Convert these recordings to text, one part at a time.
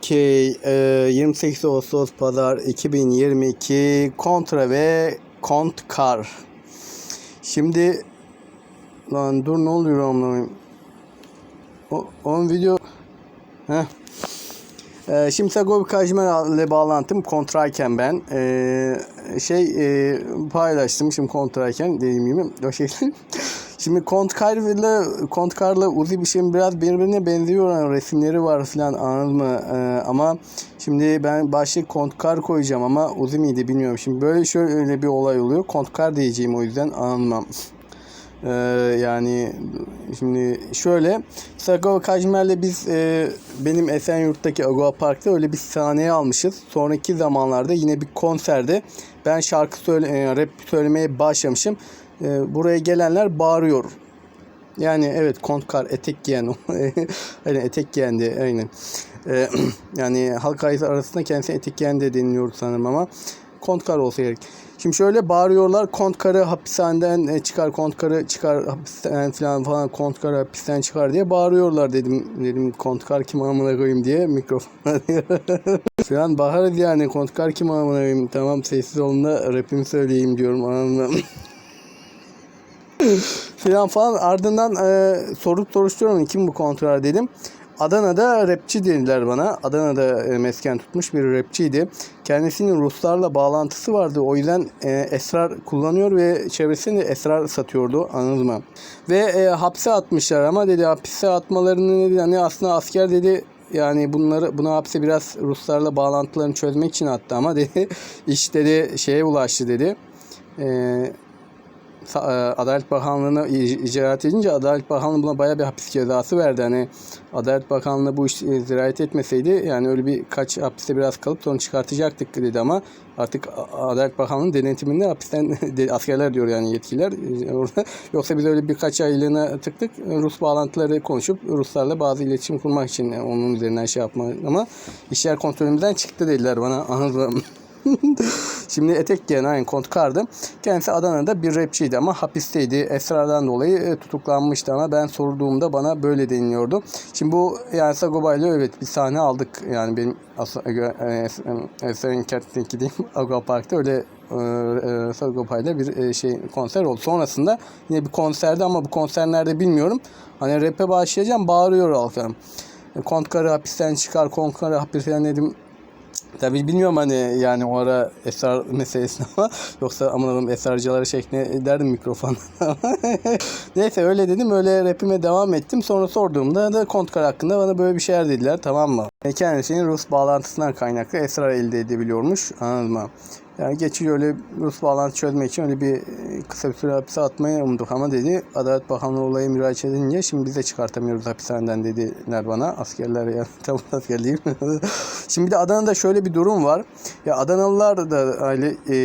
Okey. e, 28 Ağustos Pazar 2022 Kontra ve Kontkar. Şimdi lan dur ne oluyor amına O on video Heh. Ee, şimdi Sagopi Kajmer ile bağlantım kontrayken ben ee, şey ee, paylaştım şimdi kontrayken dediğim gibi o şekilde. Şimdi Kontkar ile Kontkar'la Uzi bir şeyin biraz birbirine benziyor yani resimleri var falan anladın mı? Ee, ama şimdi ben başlık Kontkar koyacağım ama Uzi miydi bilmiyorum. Şimdi böyle şöyle bir olay oluyor. Kontkar diyeceğim o yüzden anlamam. Ee, yani şimdi şöyle Sagopa Kajmer'le biz e, benim Esenyurt'taki Agua Park'ta öyle bir sahneye almışız. Sonraki zamanlarda yine bir konserde ben şarkı söyle, e, rap söylemeye başlamışım. E, buraya gelenler bağırıyor. Yani evet kontkar etek giyen aynen etek giyendi aynen. E, yani halk arasında kendisine etek giyen de deniliyor sanırım ama kontkar olsa gerek. Şimdi şöyle bağırıyorlar kontkarı hapishaneden e, çıkar kontkarı çıkar hapisten falan falan kontkarı hapisten çıkar diye bağırıyorlar dedim dedim kontkar kim amına koyayım diye mikrofona falan bağırız yani kontkar kim amına koyayım tamam sessiz olun da rapimi söyleyeyim diyorum anladın filan falan ardından e, sorup soruşturuyorum kim bu kontrar dedim. Adana'da rapçi dediler bana. Adana'da e, mesken tutmuş bir rapçiydi. Kendisinin Ruslarla bağlantısı vardı. O yüzden e, esrar kullanıyor ve çevresinde esrar satıyordu. Anladın mı? Ve e, hapse atmışlar ama dedi hapse atmalarını dedi hani aslında asker dedi yani bunları buna hapse biraz Ruslarla bağlantılarını çözmek için attı ama dedi iş dedi şeye ulaştı dedi. Eee Adalet Bakanlığı'na icraat edince Adalet Bakanlığı buna bayağı bir hapis cezası verdi. Hani Adalet Bakanlığı bu iş zirayet etmeseydi yani öyle bir kaç hapiste biraz kalıp sonra çıkartacaktık dedi ama artık Adalet Bakanlığı'nın denetiminde hapisten askerler diyor yani yetkililer orada. Yoksa biz öyle birkaç aylığına tıktık Rus bağlantıları konuşup Ruslarla bazı iletişim kurmak için onun üzerinden şey yapmak ama işler kontrolümüzden çıktı dediler bana anladım. Şimdi etek giyen aynı kontkardı. Kendisi Adana'da bir rapçiydi ama hapisteydi. Esrardan dolayı e, tutuklanmıştı ama ben sorduğumda bana böyle deniliyordu. Şimdi bu yani Sagopa ile evet bir sahne aldık. Yani benim Eserin Kert'teki diyeyim Agua Park'ta öyle e, Sagopa ile bir e, şey konser oldu. Sonrasında yine bir konserde ama bu konser nerede bilmiyorum. Hani rap'e başlayacağım bağırıyor halkım. Kontkarı hapisten çıkar, kontkarı hapisten dedim Tabii bilmiyorum hani yani o ara esrar meselesini ama yoksa aman esrarcıları şeklinde derdim mikrofon. Neyse öyle dedim öyle rapime devam ettim. Sonra sorduğumda da Kontkar hakkında bana böyle bir şeyler dediler tamam mı? Kendisinin Rus bağlantısından kaynaklı esrar elde edebiliyormuş anladın mı? Yani geçici öyle Rus bağlantı çözmek için öyle bir kısa bir süre hapise atmayı umduk ama dedi Adalet Bakanlığı olayı müracaat edince şimdi biz de çıkartamıyoruz hapishaneden dediler bana askerler ya tabi asker değil şimdi bir de Adana'da şöyle bir durum var. Ya Adanalılar da öyle e,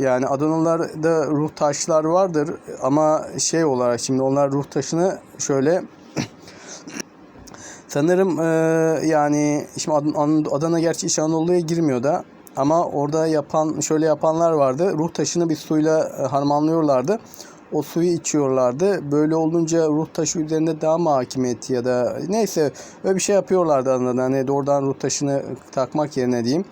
yani Adanalılarda ruh taşlar vardır ama şey olarak şimdi onlar ruh taşını şöyle sanırım e, yani şimdi Adana gerçi İç Anadolu'ya girmiyor da ama orada yapan şöyle yapanlar vardı. Ruh taşını bir suyla e, harmanlıyorlardı. O suyu içiyorlardı. Böyle olunca ruh taşı üzerinde daha mı hakimiyeti ya da neyse öyle bir şey yapıyorlardı anladın. Hani doğrudan ruh taşını takmak yerine diyeyim.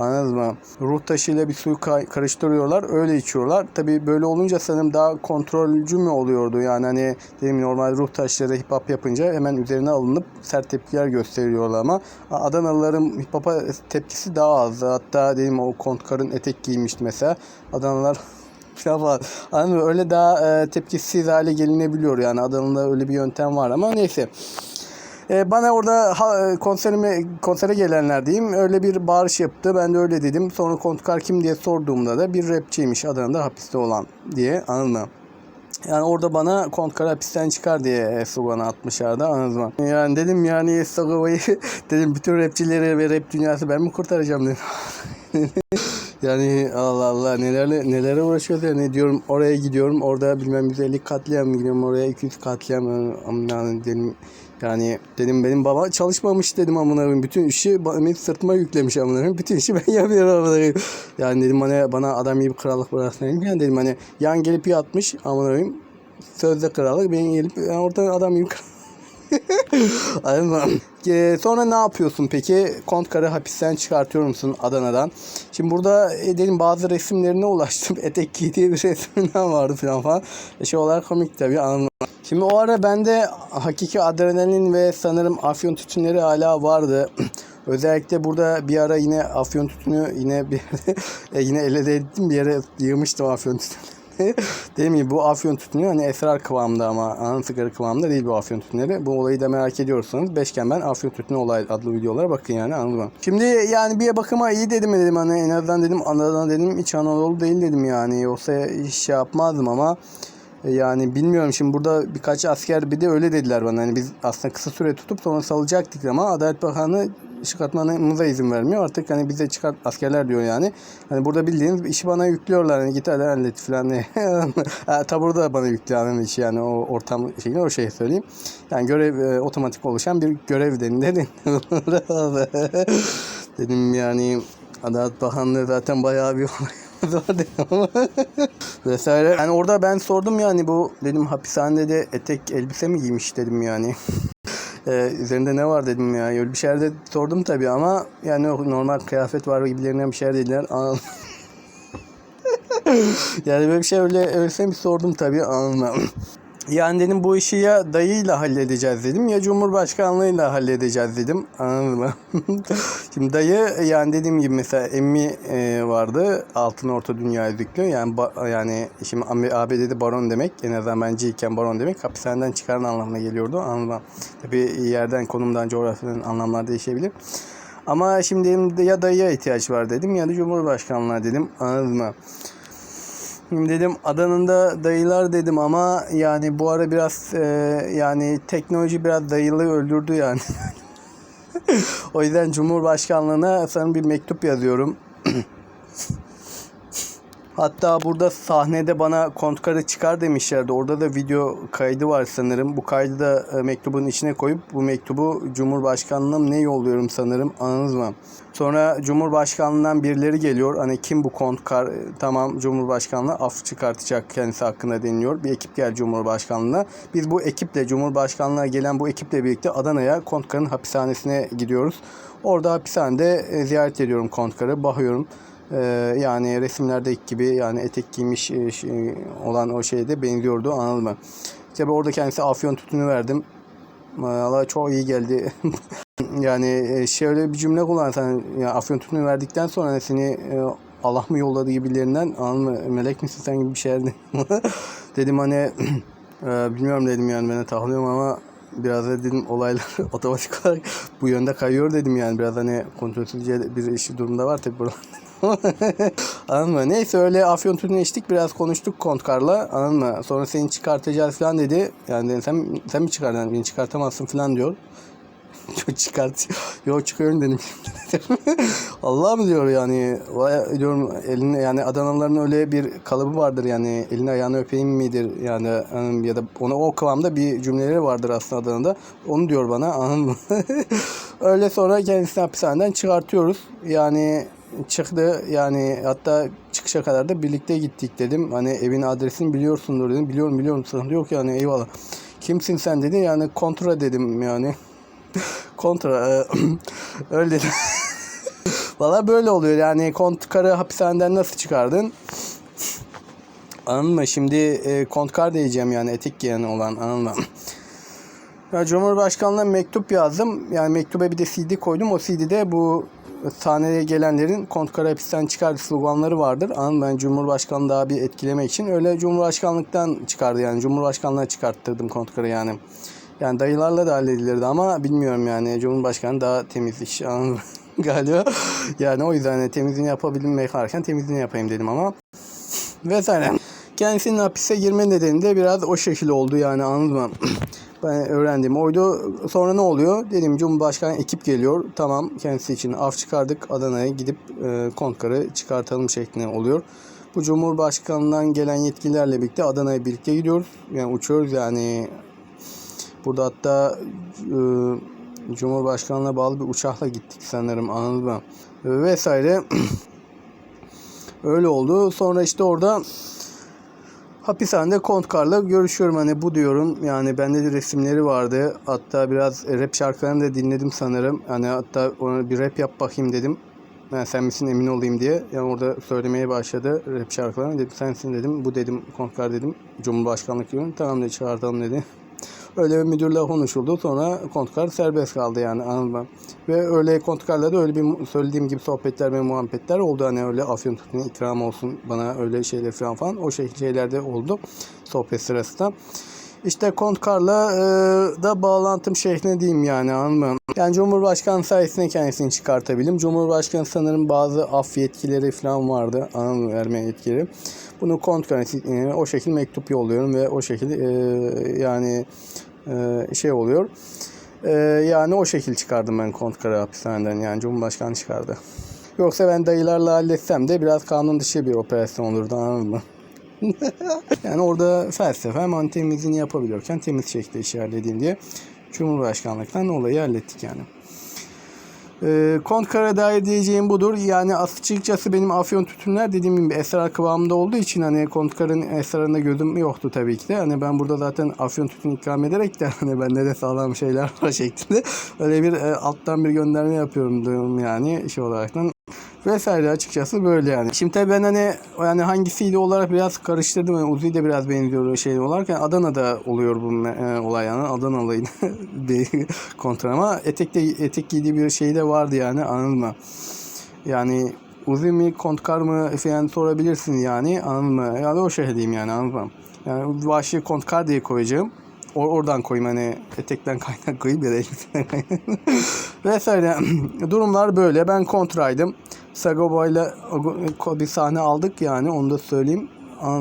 Anladın mı? Ruh taşıyla bir suyu karıştırıyorlar. Öyle içiyorlar. Tabi böyle olunca sanırım daha kontrolcü mü oluyordu? Yani hani dedim normal ruh taşları hip hop yapınca hemen üzerine alınıp sert tepkiler gösteriyorlar ama Adanalıların hip hop'a tepkisi daha azdı. Hatta dedim o kontkarın etek giymişti mesela. Adanalılar falan. Anladın mı? Öyle daha e, tepkisiz hale gelinebiliyor yani Adana'da öyle bir yöntem var ama neyse. E, bana orada ha, konserime konsere gelenler diyeyim öyle bir bağırış yaptı. Ben de öyle dedim. Sonra kontkar kim diye sorduğumda da bir rapçiymiş Adana'da hapiste olan diye anladın? Yani orada bana kontkar hapisten çıkar diye sloganı atmışlardı anladın mı? Yani dedim yani Sagova'yı dedim bütün rapçileri ve rap dünyası ben mi kurtaracağım dedim. Yani Allah Allah nelerle nelere uğraşıyoruz yani diyorum oraya gidiyorum orada bilmem 150 katliam gidiyorum oraya 200 katliam yani dedim yani dedim benim baba çalışmamış dedim amına koyayım. Bütün işi benim sırtıma yüklemiş amına koyayım. Bütün işi ben yapıyorum amına koyayım. Yani dedim hani bana adam gibi krallık bırakmayın. Yani dedim hani yan gelip yatmış amına koyayım. Sözde krallık ben gelip yani orada adam gibi? Ee, sonra ne yapıyorsun peki? Kontkar'ı hapisten çıkartıyor musun Adana'dan? Şimdi burada e, dedim bazı resimlerine ulaştım. Etek giydiği bir resminden vardı falan falan. E, şey olarak komik tabii mı? Şimdi o ara bende hakiki adrenalin ve sanırım afyon tütünleri hala vardı. Özellikle burada bir ara yine afyon tütünü yine bir e, yine elde ettim bir yere yığmıştım afyon tütünü. Dedim ki bu afyon tütünü hani esrar kıvamında ama ana sigara kıvamında değil bu afyon tütünleri. Bu olayı da merak ediyorsanız Beşken ben afyon tütünü olay adlı videolara bakın yani anladın mı? Şimdi yani bir bakıma iyi dedim dedim hani en azından dedim Anadolu dedim İç Anadolu değil dedim yani yoksa hiç şey yapmazdım ama yani bilmiyorum şimdi burada birkaç asker bir de öyle dediler bana. Hani biz aslında kısa süre tutup sonra salacaktık ama Adalet Bakanı çıkartmamıza izin vermiyor. Artık hani bize çıkart askerler diyor yani. Hani burada bildiğiniz işi bana yüklüyorlar. Hani git hadi hallet falan diye. taburda da bana yüklüyorlar işi yani o ortam şeyini o şeyi söyleyeyim. Yani görev e, otomatik oluşan bir görev dedim dedim. yani Adalet Bakanlığı zaten bayağı bir zor dedim ama vesaire. Yani orada ben sordum yani bu dedim hapishanede etek elbise mi giymiş dedim yani. Ee, üzerinde ne var dedim ya. Öyle bir şeyler de sordum tabii ama yani normal kıyafet var gibilerinden bir şeyler dediler. Yani böyle bir şey öyle öylese bir sordum tabii anlamadım. Yani dedim bu işi ya dayıyla halledeceğiz dedim ya Cumhurbaşkanlığıyla halledeceğiz dedim. Anladın mı? Şimdi dayı yani dediğim gibi mesela emmi e, vardı. Altın Orta Dünya yüzüklü. Yani yani şimdi ABD'de baron demek. En azından ben C'yken baron demek. Hapishaneden çıkaran anlamına geliyordu. Anladın mı? Tabii yerden, konumdan, coğrafyadan anlamlar değişebilir. Ama şimdi ya dayıya ihtiyaç var dedim ya da Cumhurbaşkanlığına dedim. Anladın mı? Dedim Adana'da dayılar dedim ama yani bu ara biraz e, yani teknoloji biraz dayılığı öldürdü yani. o yüzden Cumhurbaşkanlığına sana bir mektup yazıyorum. Hatta burada sahnede bana kontkarı çıkar demişlerdi. Orada da video kaydı var sanırım. Bu kaydı da e, mektubun içine koyup bu mektubu Cumhurbaşkanlığına ne yolluyorum sanırım. Anladınız mı? Sonra Cumhurbaşkanlığından birileri geliyor. Hani kim bu kontkar? Tamam Cumhurbaşkanlığı af çıkartacak kendisi hakkında deniliyor. Bir ekip geldi Cumhurbaşkanlığına. Biz bu ekiple Cumhurbaşkanlığına gelen bu ekiple birlikte Adana'ya kontkarın hapishanesine gidiyoruz. Orada hapishanede e, ziyaret ediyorum kontkarı. Bakıyorum. Ee, yani resimlerdeki gibi yani etek giymiş e, şey, olan o şeyde benziyordu anladın mı? Ben orada kendisi afyon tütünü verdim. Valla çok iyi geldi. yani e, şöyle bir cümle kullan sen ya afyon tütünü verdikten sonra seni e, Allah mı yolladı gibilerinden anladın mı? Melek misin sen gibi bir şeyler dedim. hani e, bilmiyorum dedim yani ben tahminim ama biraz da dedim olaylar otomatik olarak bu yönde kayıyor dedim yani biraz hani kontrolsüzce bir işi durumda var tabii burada. anladın mı? Neyse öyle afyon tütünü içtik biraz konuştuk kontkarla anladın mı? Sonra seni çıkartacağız falan dedi. Yani dedim, sen, sen mi çıkardın? Beni çıkartamazsın falan diyor. Çok çıkart. Yok çıkıyorum dedim. Allah mı diyor yani. Vay diyorum eline yani Adanalıların öyle bir kalıbı vardır yani elini ayağını öpeyim midir yani ya da ona o kıvamda bir cümleleri vardır aslında Adana'da. Onu diyor bana anladın öyle sonra kendisini hapishaneden çıkartıyoruz. Yani çıktı yani hatta çıkışa kadar da birlikte gittik dedim. Hani evin adresini biliyorsundur dedim. Biliyorum biliyorum sıkıntı yok yani eyvallah. Kimsin sen dedi yani kontra dedim yani. kontra e, öyle dedim. Valla böyle oluyor yani kontkarı hapishaneden nasıl çıkardın? Anladın? Şimdi e, kontkar diyeceğim yani etik giyen olan anladın mı? Ya Cumhurbaşkanlığına mektup yazdım. Yani mektuba bir de CD koydum. O CD'de bu sahneye gelenlerin kontkar hapisten çıkar sloganları vardır. Anladın ben Cumhurbaşkanı daha bir etkilemek için öyle Cumhurbaşkanlıktan çıkardı yani. Cumhurbaşkanlığına çıkarttırdım kontkarı yani. Yani dayılarla da halledilirdi ama bilmiyorum yani Cumhurbaşkanı daha temiz iş galiba. Yani o yüzden temizliğini yapabilmek varken temizliğini yapayım dedim ama vesaire. Kendisinin hapise girme nedeni de biraz o şekilde oldu yani anladın mı? Ben öğrendim oydu. Sonra ne oluyor? Dedim Cumhurbaşkanı ekip geliyor. Tamam kendisi için af çıkardık. Adana'ya gidip e, kontkarı çıkartalım şeklinde oluyor. Bu Cumhurbaşkanından gelen yetkililerle birlikte Adana'ya birlikte gidiyoruz. Yani uçuyoruz yani. Burada hatta e, Cumhurbaşkanlığına bağlı bir uçakla gittik sanırım anladın mı? Vesaire. Öyle oldu. Sonra işte orada Hapishanede Kontkar'la görüşüyorum. Hani bu diyorum. Yani bende de resimleri vardı. Hatta biraz rap şarkılarını da dinledim sanırım. Hani hatta ona bir rap yap bakayım dedim. Ben sen misin emin olayım diye. Yani orada söylemeye başladı rap şarkılarını. Dedim sensin dedim. Bu dedim Kontkar dedim. Cumhurbaşkanlık diyorum tamam dedi çağırtalım dedi öyle müdürle konuşuldu sonra Kontkar serbest kaldı yani anladın ve öyle Kontkar'la da öyle bir söylediğim gibi sohbetler ve muhabbetler oldu hani öyle afyon tutun ikram olsun bana öyle şeyler falan falan o şey şeylerde oldu sohbet sırasında. İşte Kontkar'la e, da bağlantım şeklinde diyeyim yani anladın? Yani Cumhurbaşkanı sayesinde kendisini çıkartabildim. Cumhurbaşkanı sanırım bazı af yetkileri falan vardı. Anladın mı? Verme yetkileri. Bunu Kontkar'a e, o şekilde mektup yolluyorum ve o şekilde e, yani şey oluyor. E, yani o şekil çıkardım ben Kontkar'ı hapishaneden yani Cumhurbaşkanı çıkardı. Yoksa ben dayılarla halletsem de biraz kanun dışı bir operasyon olurdu anladın mı? yani orada felsefem hani temizliğini yapabiliyorken temiz şekilde işi halledeyim diye Cumhurbaşkanlıktan olayı hallettik yani. Ee, Kontkar'a dair diyeceğim budur. Yani açıkçası benim afyon tütünler dediğim gibi esrar kıvamında olduğu için hani Kontkar'ın esrarında gözüm yoktu tabii ki de. Hani ben burada zaten afyon tütün ikram ederek de hani bende de sağlam şeyler var şeklinde. Öyle bir e, alttan bir gönderme yapıyorum diyorum yani şey olaraktan vesaire açıkçası böyle yani. Şimdi tabii ben hani yani hangisiydi olarak biraz karıştırdım. Yani Uzi de biraz benziyor şey olarak. Yani Adana'da oluyor bu e, olay yani. Adanalıydı kontra ama etekte etek giydiği bir şey de vardı yani anladın mı? Yani Uzi mi kontkar mı falan sorabilirsin yani anladın mı? Yani o şey diyeyim yani anladın mı? Yani vahşi kontkar diye koyacağım. Or oradan koyayım hani etekten kaynak koyayım ya da elbiseden kaynak. Vesaire. Durumlar böyle. Ben kontraydım. Sagoba'yla bir sahne aldık yani onu da söyleyeyim.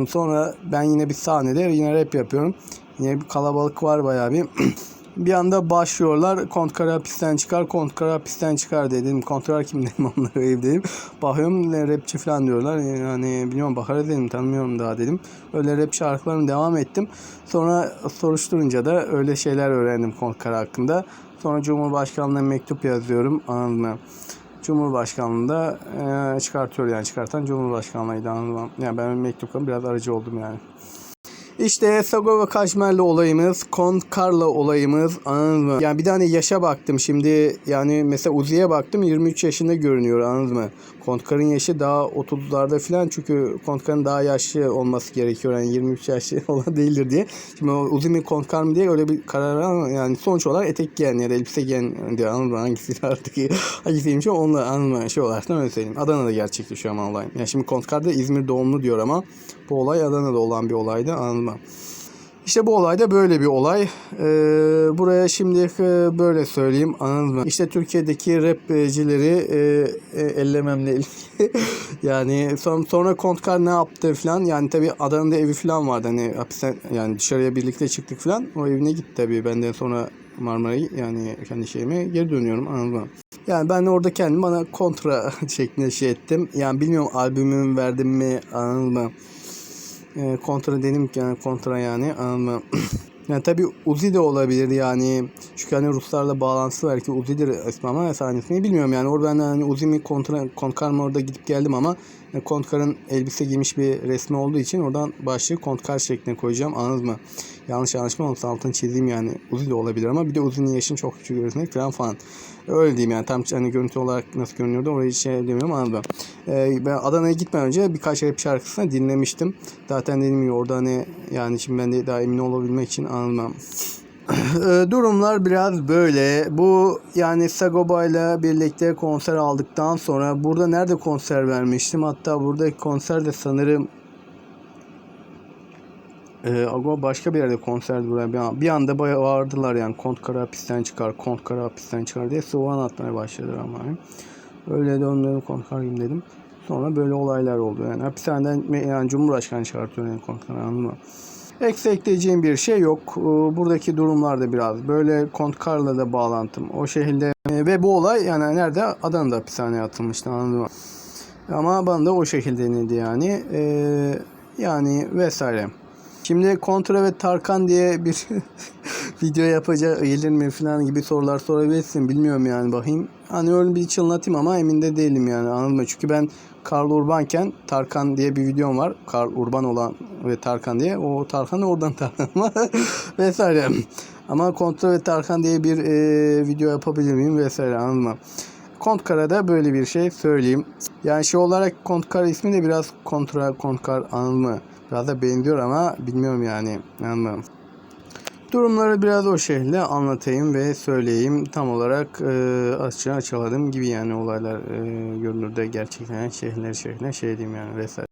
Sonra ben yine bir sahnede yine rap yapıyorum. Yine bir kalabalık var bayağı bir. bir anda başlıyorlar. Kontkara hapisten çıkar, Kontkara hapisten çıkar dedim. Kontrar kim dedim onlara ev dedim. Bakıyorum rapçi falan diyorlar. Yani bilmiyorum bakar dedim tanımıyorum daha dedim. Öyle rap şarkılarımı devam ettim. Sonra soruşturunca da öyle şeyler öğrendim Kontkara hakkında. Sonra Cumhurbaşkanlığına mektup yazıyorum. Mı? Cumhurbaşkanlığında e, çıkartıyor yani çıkartan Cumhurbaşkanlığıydı anladım. Yani ben mektupla biraz aracı oldum yani. İşte Sago ve olayımız, Kontkar'la olayımız anladın mı? Yani bir tane yaşa baktım şimdi yani mesela Uzi'ye baktım 23 yaşında görünüyor anladın mı? Kontkar'ın yaşı daha 30'larda falan çünkü Kontkar'ın daha yaşlı olması gerekiyor yani 23 yaşlı olan değildir diye. Şimdi Uzi mi Kontkar mı diye öyle bir karar yani sonuç olarak etek giyen ya da elbise giyen diye anladın mı? Hangisi artık hangisiymiş onunla anladın mı? Şey olarak da öyle söyleyeyim. Adana'da gerçekleşiyor ama olay. Yani şimdi Kontkar İzmir doğumlu diyor ama bu olay Adana'da olan bir olaydı anladın mı? İşte bu olay da böyle bir olay. Ee, buraya şimdi e, böyle söyleyeyim anladın mı? İşte Türkiye'deki rapcileri e, e, ellememle ilgili. yani son, sonra Kontkar ne yaptı falan. Yani tabii Adana'da evi falan vardı. Hani hapisten yani dışarıya birlikte çıktık falan. O evine gitti tabii. Benden sonra Marmara'yı yani kendi şeyime geri dönüyorum anladın mı? Yani ben orada kendim bana kontra şeklinde şey ettim. Yani bilmiyorum albümümü verdim mi anladın mı? E, kontra dedim ki yani kontra yani anladın yani tabi Uzi de olabilir yani çünkü hani Ruslarla bağlantısı var ki Uzi'dir ismi ama sahnesini bilmiyorum yani orada ben hani Uzi mi Kontkar mı orada gidip geldim ama yani Kontkar'ın elbise giymiş bir resmi olduğu için oradan başlığı Kontkar şeklinde koyacağım anladın mı? Yanlış anlaşma olursa altını çizeyim yani Uzi de olabilir ama bir de Uzi'nin yaşını çok küçük görürsek falan falan. Öyle diyeyim yani tam hani görüntü olarak nasıl görünüyordu orayı şey demiyorum anladım. Ee, ben Adana'ya gitmeden önce birkaç rap şarkısını dinlemiştim. Zaten dediğim gibi orada hani yani şimdi ben de daha emin olabilmek için anlamam. Durumlar biraz böyle. Bu yani Sagoba ile birlikte konser aldıktan sonra burada nerede konser vermiştim? Hatta buradaki konser de sanırım ee, ama başka bir yerde konserdi buraya bir, an, bir anda bayağı bağırdılar yani Kont Kara hapisten çıkar, Kont Kara hapisten çıkar diye sıvan atmaya başladılar ama. Öyle onları Kont Kara'yım dedim. Sonra böyle olaylar oldu yani. Hapishaneden yani Cumhurbaşkanı çıkartıyor yani Kont Kara anladın mı? Ekleyeceğim bir şey yok. Ee, buradaki durumlarda biraz böyle Kontkar'la da bağlantım. O şehirde ve bu olay yani nerede? Adana'da hapishaneye atılmıştı anladın mı? Ama bana da o şekilde denildi yani. Ee, yani vesaire. Şimdi Kontra ve Tarkan diye bir video yapacak gelir mi falan gibi sorular sorabilirsin. Bilmiyorum yani bakayım. hani öyle bir çınlatayım ama emin de değilim yani anladın mı? Çünkü ben Karl Urbanken Tarkan diye bir videom var. Karl Urban olan ve Tarkan diye. O Tarkan oradan Tarkan vesaire. Ama Kontra ve Tarkan diye bir e, video yapabilir miyim vesaire anladın mı? Kontkara'da böyle bir şey söyleyeyim. Yani şey olarak Kontkar ismi de biraz kontra Kontkar mı? Biraz da benziyor ama bilmiyorum yani anladın mı? Durumları biraz o şekilde anlatayım ve söyleyeyim. Tam olarak e, açığa açıkladım gibi yani olaylar e, görünürde gerçekten şehirler şehrine şey diyeyim yani vesaire.